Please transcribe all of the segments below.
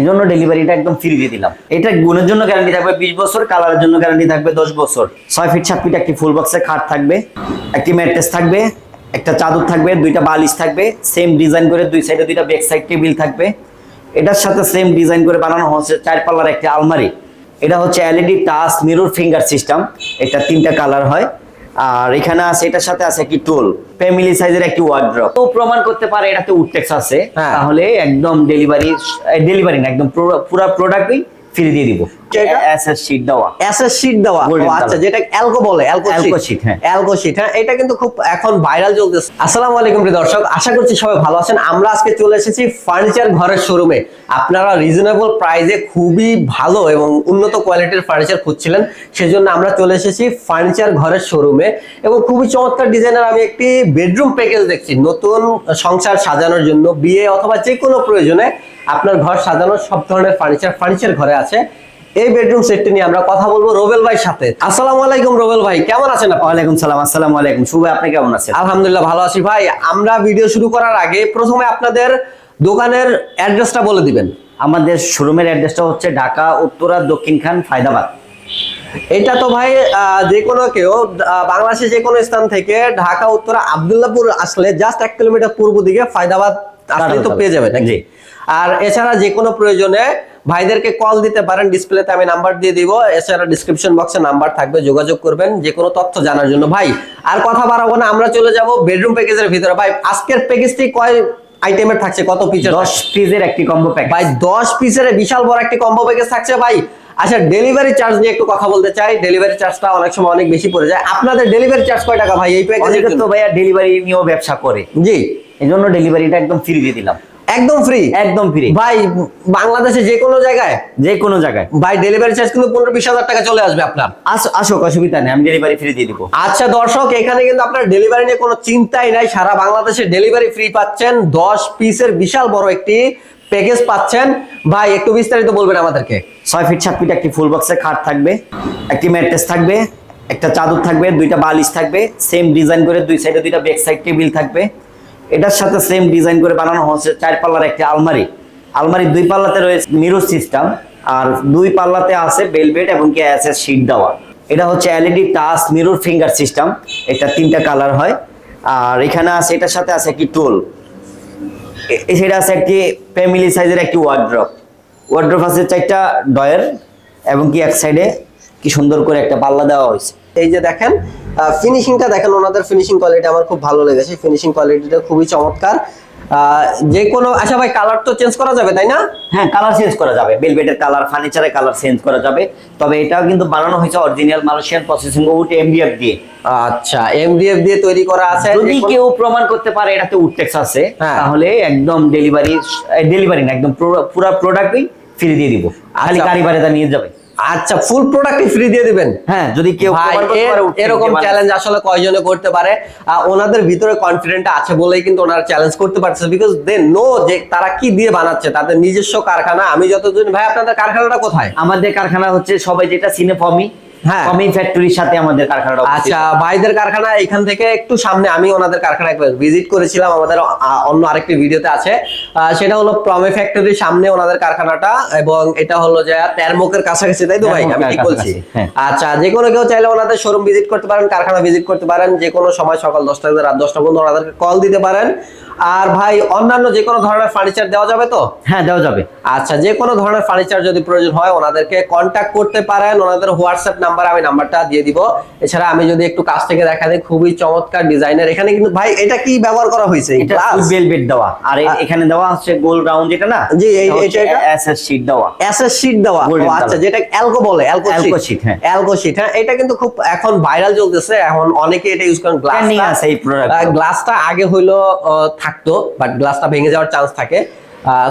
এই জন্য ডেলিভারিটা একদম ফ্রি দিয়ে দিলাম। এটা গুণের জন্য গ্যারান্টি থাকবে, বিশ বছর কালারের জন্য গ্যারান্টি থাকবে দশ বছর। ছয় ফিট সাত ফিট একটি ফুল বক্সের খাট থাকবে, একটি ম্যাট্রেস থাকবে, একটা চাদর থাকবে, দুইটা বালিশ থাকবে সেম ডিজাইন করে দুই সাইডে দুইটা ব্যাক সাইড টেবিল থাকবে। এটার সাথে সেম ডিজাইন করে বানানো হচ্ছে চার পাল্লার একটা আলমারি। এটা হচ্ছে LED touch mirror finger system এটা তিনটা কালার হয়। আর এখানে আছে এটার সাথে আছে একটি টোল ফ্যামিলি সাইজের একটি ওয়ার্ড্রপ তো প্রমাণ করতে পারে এটাতে উডটেক্স আছে হ্যাঁ। তাহলে একদম ডেলিভারি ডেলিভারি না একদম পুরো পুরো প্রোডাক্টই ফ্রি দিয়ে দিব। এসএস শীট দেওয়া। অ্যাসেস শীট দেওয়া। আচ্ছা যেটা অ্যালকো বলে অ্যালকো শীট হ্যাঁ। অ্যালকো শীট হ্যাঁ এটা কিন্তু খুব এখন ভাইরাল চলতেছে। আসসালামু আলাইকুম প্রিয় দর্শক আশা করছি সবাই ভালো আছেন। আমরা আজকে চলে এসেছি ফার্নিচার ঘরের শোরুমে আপনারা রিজনেবল প্রাইসে খুবই ভালো এবং উন্নত কোয়ালিটির ফার্নিচার খুঁজছিলেন। সেজন্য আমরা চলে এসেছি ফার্নিচার ঘরের শোরুমে এবং খুবই চমৎকার ডিজাইনের আমি একটি বেডরুম প্যাকেজ দেখছি। নতুন সংসার সাজানোর জন্য বিয়ে অথবা যে কোনো প্রয়োজনে আপনার ঘর সাজানোর সব ধরনের ফার্নিচার ফার্নিচার ঘরে আছে। এই বেডরুম সেটটি নিয়ে আমরা কথা বলব রোবেল ভাই সাথে। আসসালামু আলাইকুম রোবেল ভাই কেমন আছেন আপনি? ওয়ালাইকুম সালাম আসসালামু আলাইকুম। শুভ আপনি কেমন আছেন? আলহামদুলিল্লাহ ভালো আছি ভাই। আমরা ভিডিও শুরু করার আগে প্রথমে আপনাদের দোকানের অ্যাড্রেসটা বলে দিবেন। আমাদের শোরুমের অ্যাড্রেসটা হচ্ছে ঢাকা উত্তরা দক্ষিণ খান ফায়দাবাদ। এটা তো ভাই যে কোনো কেউ বাংলাদেশের যে কোনো স্থান থেকে ঢাকা উত্তরা আবদুল্লাপুর আসলে জাস্ট এক কিলোমিটার পূর্ব দিকে ফায়দাবাদ আসলে তো পেয়ে যাবেন জি। আর এছাড়া যে কোনো প্রয়োজনে ভাইদেরকে কল দিতে পারেন ডিসপ্লেতে আমি নাম্বার দিয়ে দিব এছাড়া ডিসক্রিপশন বক্সে নাম্বার থাকবে যোগাযোগ করবেন যে কোনো তথ্য জানার জন্য। ভাই আর কথা বাড়াবো না আমরা চলে যাব বেডরুম প্যাকেজের ভিতরে। ভাই আজকের প্যাকেজটি কয় আইটেমের থাকছে? কত পিসের দশ পিসের একটি কম্বো প্যাক ভাই দশ পিসের বিশাল বড় একটি কম্বো প্যাকেজ থাকছে ভাই। আচ্ছা ডেলিভারি চার্জ নিয়ে একটু কথা বলতে চাই। ডেলিভারি চার্জটা অনেক সময় অনেক বেশি পড়ে যায়। আপনাদের ডেলিভারি চার্জ কয় টাকা ভাই এই প্যাকেজের অনেকে তো ভাইয়া ডেলিভারি নিয়েও ব্যবসা করে। জি। এই জন্য ডেলিভারিটা একদম ফ্রি দিয়ে দিলাম। একদম ফ্রি একদম ফ্রি ভাই বাংলাদেশে যে কোনো জায়গায়? যে কোনো জায়গায়। ভাই ডেলিভারি চার্জ কিন্তু পনেরো বিশ হাজার টাকা চলে আসবে আপনার। আসো আসো অসুবিধা নেই আমি ডেলিভারি ফ্রি দিয়ে দিব। আচ্ছা দর্শক এখানে কিন্তু আপনার ডেলিভারি নিয়ে কোনো চিন্তাই নাই। সারা বাংলাদেশে ডেলিভারি ফ্রি পাচ্ছেন। দশ পিসের বিশাল বড় একটি প্যাকেজ পাচ্ছেন। ভাই একটু বিস্তারিত বলবেন আমাদেরকে। ছয় ফিট সাত ফিট একটি ফুল বক্সের খাট থাকবে একটি ম্যাট্রেস থাকবে একটা চাদর থাকবে দুইটা বালিশ থাকবে সেম ডিজাইন করে দুই সাইডে দুইটা ব্যাক সাইড টেবিল থাকবে। এটার সাথে সেম ডিজাইন করে বানানো হচ্ছে চার পাল্লার একটি আলমারি। আলমারির দুই পাল্লাতে রয়েছে মিরর সিস্টেম আর দুই পাল্লাতে আছে বেলভেট এবং কি আছে শীট দেওয়া। এটা হচ্ছে LED touch mirror finger system এটা তিনটা কালার হয়। আর এখানে আছে, এটার সাথে আছে একটি টুল সেটা আছে একটি ফ্যামিলি সাইজের একটি ওয়ার্ড্রপ ওয়ার্ড্রপ আছে চারটা ডয়ের এবং কি এক সাইডে কি সুন্দর করে একটা পাল্লা দেওয়া হয়েছে। এই যে দেখেন ফিনিশিংটা দেখেন ওনাদের ফিনিশিং কোয়ালিটি আমার খুব ভালো লেগেছে। ফিনিশিং কোয়ালিটিটা খুবই চমৎকার। যে কোনো আচ্ছা ভাই কালার তো চেঞ্জ করা যাবে তাই না? হ্যাঁ কালার চেঞ্জ করা যাবে। বেলভেটের কালার ফার্নিচারের কালার চেঞ্জ করা যাবে। তবে এটাও কিন্তু বানানো হয়েছে original Malaysian processing wood MDF দিয়ে। আচ্ছা এমডিএফ দিয়ে তৈরি করা আছে। যদি কেউ প্রমাণ করতে পারে এটাতে উডটেক্স আছে হ্যাঁ। তাহলে একদম ডেলিভারি ডেলিভারি না একদম পুরো- পুরো প্রোডাক্টই ফ্রি দিয়ে দিব। খালি আচ্ছা। গাড়ি ভাড়াটা নিয়ে যাবে। আচ্ছা ফুল প্রোডাক্টই ফ্রি দিয়ে দিবেন? হ্যাঁ যদি কেউ এরকম চ্যালেঞ্জ আসলে কয়জনে করতে পারে? ওনাদের ভিতরে কনফিডেন্ট আছে বলেই কিন্তু ওনারা চ্যালেঞ্জ করতে পারছে বিকজ দে নো যে তারা কি দিয়ে বানাচ্ছে তাদের নিজস্ব কারখানা। আমি যতদিন ভাই আপনাদের কারখানাটা কোথায়? আমাদের কারখানা হচ্ছে সবাই যেটা সিনে ফমি হ্যাঁ। ফমি ফ্যাক্টরির সাথে আমাদের কারখানাটা আচ্ছা ভাইদের কারখানা এখান থেকে একটু সামনে আমি ওনাদের কারখানা একবার ভিজিট করেছিলাম আমাদের অন্য আরেকটি ভিডিওতে আছে। সেটা হলো প্রমে ফ্যাক্টরির সামনে ওনাদের কারখানাটা এবং এটা হলো যে তেরমুখের কাছাকাছি তাই তো ভাই? আমি ঠিক বলছি? হ্যাঁ। আচ্ছা যে কোনো কেউ চাইলে ওনাদের শোরুম ভিজিট করতে পারেন কারখানা ভিজিট করতে পারেন যে কোনো সময় সকাল দশটা রাত দশটা পর্যন্ত ওনাদেরকে কল দিতে পারেন। আর ভাই অন্যান্য যে কোনো ধরনের ফার্নিচার দেওয়া যাবে তো? হ্যাঁ দেওয়া যাবে। আচ্ছা যে কোনো ধরনের ফার্নিচার যদি প্রয়োজন হয় ওনাদেরকে কন্ট্যাক্ট করতে পারেন। ওনাদের হোয়াটসঅ্যাপ নাম্বার আমি নাম্বারটা দিয়ে দিব। এছাড়া আমি যদি একটু কাছ থেকে দেখা দিই খুবই চমৎকার ডিজাইনের। এখানে কিন্তু ভাই এটা কি ব্যবহার করা হয়েছে এটা Glass? দেওয়া। আর এখানে দেওয়া হচ্ছে গোল রাউন্ড যেটা না? জি, এই- এটা? এসএস শীট দেওয়া। অ্যাসেস শীট দেওয়া। আচ্ছা যেটা অ্যালকো বলে অ্যালকো শীট হ্যাঁ। অ্যালকো শীট হ্যাঁ। এটা কিন্তু খুব এখন ভাইরাল চলতেছে। এখন অনেকে এটা ইউজ করেন গ্লাস গ্লাসটা আগে হইল থাকতো বাট গ্লাসটা ভেঙে যাওয়ার চান্স থাকে।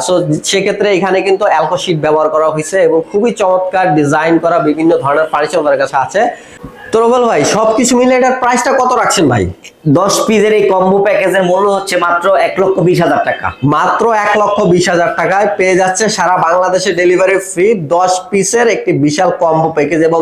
সো সেক্ষেত্রে এখানে কিন্তু অ্যালকো শীট ব্যবহার করা হয়েছে এবং খুবই চমৎকার ডিজাইন করা বিভিন্ন ধরনের ফার্নিচার ওদের কাছে আছে। তো রোবেল ভাই সবকিছু মিলে এটার প্রাইসটা কত রাখছেন ভাই? দশ পিসের এই কম্বো প্যাকেজের মূল্য হচ্ছে মাত্র এক লক্ষ বিশ হাজার টাকা। মাত্র এক লক্ষ বিশ হাজার টাকায় পেয়ে যাচ্ছে সারা বাংলাদেশে ডেলিভারি ফ্রি দশ পিসের একটি বিশাল কম্বো প্যাকেজ এবং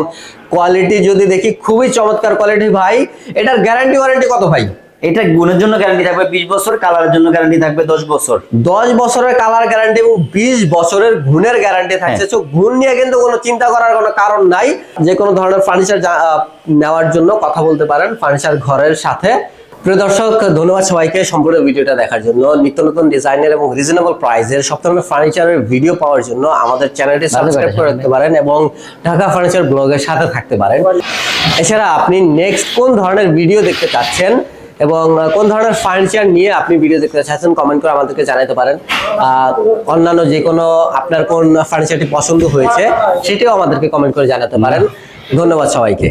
কোয়ালিটি যদি দেখি খুবই চমৎকার কোয়ালিটি ভাই। এটার গ্যারান্টি ওয়ারেন্টি কত ভাই? এটা গুণের জন্য গ্যারান্টি থাকবে বিশ বছর কালারের জন্য গ্যারান্টি থাকবে দশ বছর। দশ বছরের কালার গ্যারান্টি এবং বিশ বছরের গুণের গ্যারান্টি থাকছে। তো গুণ নিয়ে কিন্তু কোনো চিন্তা করার কোনো কারণ নাই। যে কোনো ধরনের ফার্নিচার নেওয়ার জন্য কথা বলতে পারেন ফার্নিচার ঘরের সাথে। প্রিয় দর্শক ধন্যবাদ সবাইকে সম্পূর্ণ ভিডিওটা দেখার জন্য। নিত্য নতুন ডিজাইনের এবং রিজনেবল প্রাইসের সব ধরনের ফার্নিচারের ভিডিও পাওয়ার জন্য আমাদের চ্যানেলটি সাবস্ক্রাইব করে রাখতে পারেন এবং ঢাকা ফার্নিচার ব্লগের সাথে থাকতে পারেন। এছাড়া আপনি নেক্সট কোন ধরনের ভিডিও দেখতে চাচ্ছেন এবং কোন ধরনের ফার্নিচার নিয়ে আপনি ভিডিও দেখতে চাচ্ছেন কমেন্ট করে আমাদেরকে জানাতে পারেন। অন্যান্য যে কোনো আপনার কোন ফার্নিচারটি পছন্দ হয়েছে, সেটিও আমাদেরকে কমেন্ট করে জানাতে পারেন। ধন্যবাদ সবাইকে।